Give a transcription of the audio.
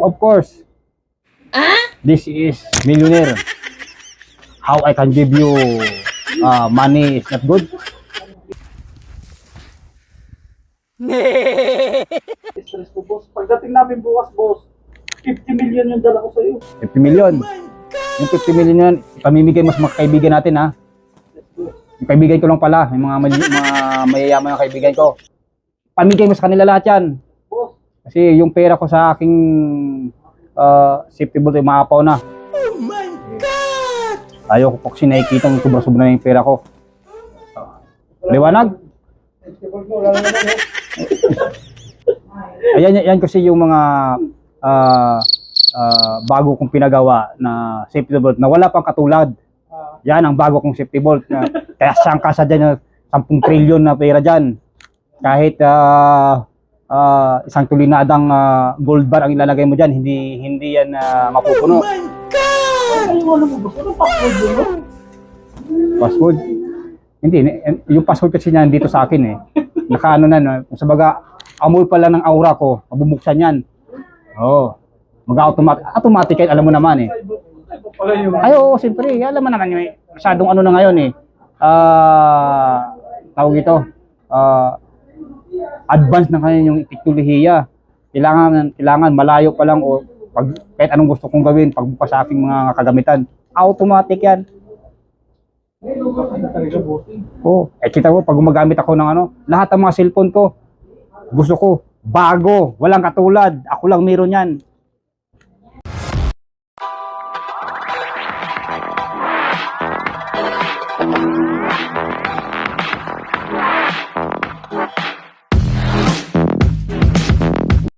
Of course. This is millionaire. How I can give you uh, money is not good. Stress ko, boss. Pagdating namin bukas, boss, 50 million yung dala ko sa'yo. 50 million. Yung 50 million yan, pamimigay mo sa mga kaibigan natin ha. Yung kaibigan ko lang pala, yung mga, may- mga mayayaman ng kaibigan ko. Pamigay mo sa kanila lahat yan. Kasi yung pera ko sa aking uh, safety vault ay maapaw na. Oh my God! Ayaw ko po kasi nakikita ng sobra-sobra na yung pera ko. Liwanag? Ayan, yan kasi yung mga ah, ah, bago kong pinagawa na safety vault na wala pang katulad. Yan ang bago kong safety vault. Na, kaya siyang kasa dyan na 10 trillion na pera dyan. Kahit ah, ah, isang tulinadang ah, gold bar ang ilalagay mo dyan, hindi hindi yan ah, mapupuno. ano yung ano mo, boss? Ano password mo? Password? Hindi, yung password kasi niyan dito sa akin eh. Nakaano na, no? sa baga, amoy pala ng aura ko, mabubuksan yan. Oo. Oh, Mag-automatic. Automatic, yan, alam mo naman eh. Ay, oo, siyempre. Alam mo naman yun. eh. Masyadong ano na ngayon eh. Ah, tawag ito. Ah, advance na kayo yung teknolohiya. Kailangan, kailangan malayo pa lang o pag, kahit anong gusto kong gawin, pagbukas sa aking mga kagamitan. Automatic yan. Oh, eh kita mo pag gumagamit ako ng ano, lahat ng mga cellphone ko gusto ko bago, walang katulad. Ako lang meron 'yan.